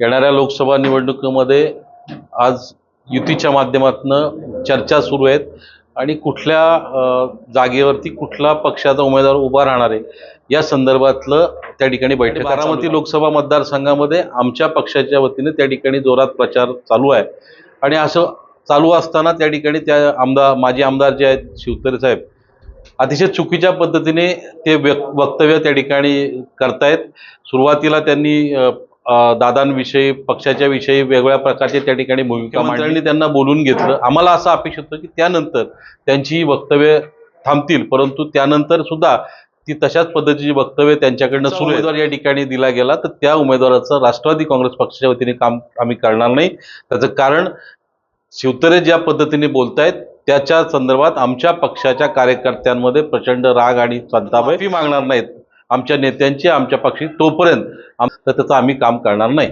येणाऱ्या लोकसभा निवडणुकीमध्ये आज युतीच्या माध्यमातून चर्चा सुरू आहेत आणि कुठल्या जागेवरती कुठला पक्षाचा उमेदवार उभा राहणार आहे या संदर्भातलं त्या ठिकाणी बैठक बारामती लोकसभा मतदारसंघामध्ये आमच्या पक्षाच्या वतीने त्या ठिकाणी जोरात प्रचार चालू आहे. आणि असं चालू असताना त्या ठिकाणी त्या आमदार माजी आमदार जे आहेत शिवतरे साहेब अतिशय चुकीच्या पद्धतीने ते व्यक- वक्तव्य त्या ठिकाणी करतायत. सुरुवातीला त्यांनी दादांविषयी पक्षाच्या विषयी वेगवेगळ्या प्रकारचे त्या ठिकाणी भूमिका मांडली. त्यांना बोलून घेतलं. आम्हाला असं अपेक्षित होतं की त्यानंतर त्यांची वक्तव्य थांबतील परंतु त्यानंतर सुद्धा ती तशाच पद्धतीची वक्तव्य त्यांच्याकडनं सुरू उमेदवार या ठिकाणी दिला गेला तर त्या उमेदवाराचं राष्ट्रवादी काँग्रेस पक्षाच्या वतीने काम आम्ही करणार नाही. त्याचं कारण शिवतरे ज्या पद्धतीने बोलतायत त्याच्या संदर्भात आमच्या पक्षाच्या कार्यकर्त्यांमध्ये प्रचंड राग आणि संताप मागणार नाहीत. आमच्या नेत्यांची आमच्या पक्षी तोपर्यंत तर त्याचं आम्ही काम करणार नाही.